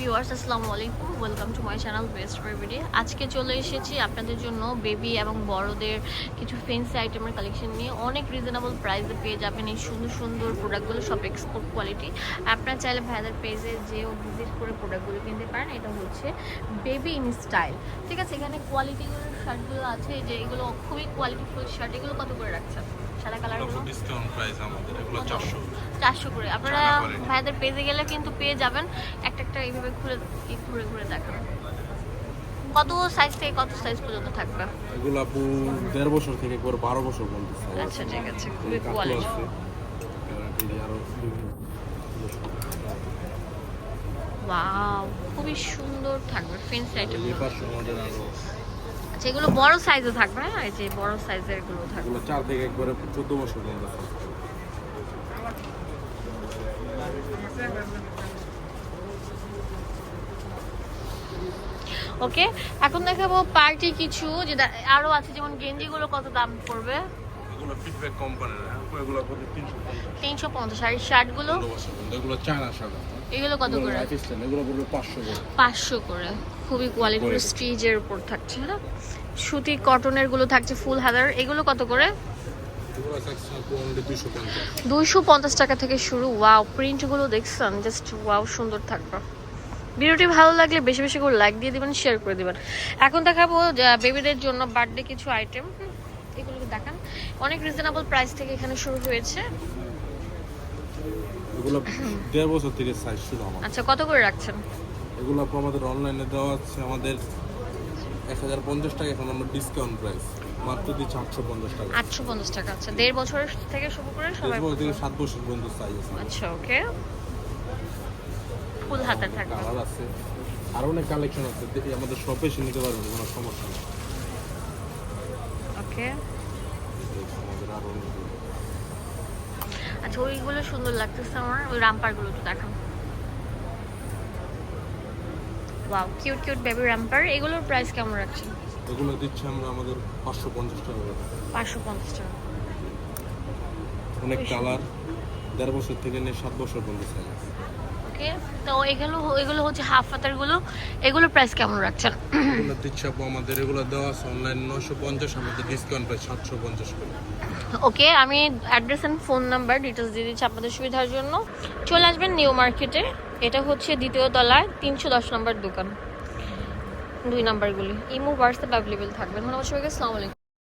Viewers, আসসালামু আলাইকুম। Welcome to my channel best baby আজকে চলে এসেছি আপনাদের জন্য বেবি এবং বড়দের কিছু ফেন্সি আইটেমের কালেকশন নিয়ে। অনেক রিজনেবল প্রাইসে পেয়ে যাবেন এই সুন্দর সুন্দর প্রোডাক্টগুলো সব এক্সপোর্ট কোয়ালিটি আপনারা চাইলে ভাইদের পেজে যেও ভিজিট করে প্রোডাক্টগুলো কিনতে পারেন। এটা হচ্ছে বেবি ইন স্টাইল ঠিক আছে, এখানে কোয়ালিটিগুলো শার্টগুলো আছে। যে এগুলো খুবই কোয়ালিটিফুল শার্ট এগুলো কত করে রাখছেন? সাদা কালারগুলো ডিসকাউন্ট প্রাইস আমাদের এগুলো চারশো। চারশো করে। আপনারা ভাইদের পেজে গেলে কিন্তু পেয়ে যাবেন। একটা একটা এইভাবে ঘুরে ঘুরে ঘুরে দেখান। কত সাইজ থেকে কত সাইজ পর্যন্ত থাকবে? এগুলো আপু দেড় বছর থেকে করে বারো বছর পর্যন্ত আচ্ছা ঠিক আছে খুবই কোয়ালিটি ওয়াও খুবই সুন্দর থাকবে। ফেন্স আইটেম এগুলো বড় সাইজে থাকবে হ্যাঁ? এই যে বড় সাইজের এগুলো থাকবে। এগুলো চার থেকে একবারে চোদ্দ বছর পর্যন্ত। ওকে এখন দেখাবো পার্টি কিছু যেটা আরও আছে যেমন গেঞ্জিগুলো কত দাম পড়বে? এগুলো ফিডব্যাক কোম্পানির এগুলো কত তিনশো তিনশো পঞ্চাশ আর এই শার্টগুলো এগুলো চায়না সাদা এগুলো কত করে? এগুলো পড়বে পাঁচশো করে। পাঁচশো করে। খুবই কোয়ালিটি। স্টিজের উপর থাকছে হ্যাঁ? সুতি কটনেরগুলো থাকছে ফুল হাদার এগুলো কত করে? দুইশো পঞ্চাশ। টাকা থেকে শুরু। ওয়াও প্রিন্টগুলো দেখছেন জাস্ট ওয়াও সুন্দর থাকবে। ভিডিওটি ভালো লাগলে বেশি বেশি করে লাইক দিয়ে দিবেন শেয়ার করে দিবেন। এখন দেখাবো বেবিদের জন্য বার্থডে কিছু আইটেম এগুলো দেখান। অনেক রিজনেবল প্রাইস থেকে এখানে শুরু হয়েছে। এগুলো দেড় বছর থেকে সাইজ শুরু আচ্ছা কত করে রাখছেন? এগুলো আপু আমাদের অনলাইনে দেওয়া আছে আমাদের এক হাজার পঞ্চাশ টাকা এখন আমরা ডিসকাউন্ট প্রাইস মাত্র দিচ্ছি আটশো পঞ্চাশ টাকা। আটশো পঞ্চাশ টাকা আচ্ছা দেড় বছর থেকে শুরু করে সবাই থেকে সাত বছর পর্যন্ত সাইজ আছে। আচ্ছা ওকে। ফুল হাতার থাকবে। কালার আছে। আর অনেক কালেকশন আছে। দেখি আমাদের শপে এসে নিতে পারবেন কোনো সমস্যা নেই। ওকে। আচ্ছা ওইগুলো সুন্দর লাগতেছে আমার। ওই রাম্পারগুলো একটু দেখান। Wow cute cute baby romper এগুলোর প্রাইস কেমন রাখছেন? এগুলো দিচ্ছি আমরা আমাদের পাঁচশো পঞ্চাশ টাকা পাঁচশো পঞ্চাশ টাকা। অনেক। কালার দেড় বছর থেকে নিয়ে সাত বছর পর্যন্ত সাইজ ওকে তো এগুলো এগুলো হচ্ছে হাফ হাতারগুলো এগুলোর প্রাইস কেমন রাখছেন? এগুলো আমাদের এগুলো দেওয়া আছে অনলাইন নশো পঞ্চাশ আমাদের ডিসকাউন্ট সাতশো পঞ্চাশ ওকে আমি address and phone number details দিয়ে দিচ্ছি আপনাদের সুবিধার জন্য। চলে আসবেন নিউ মার্কেটে এটা হচ্ছে দ্বিতীয় তলায় তিনশো দশ নম্বর দোকান। দুই নাম্বারগুলি ইমো হোয়াটসঅ্যাপ অ্যাভেলেবেল থাকবে। ধন্যবাদ সবাইকে আসসালামু আলাইকুম।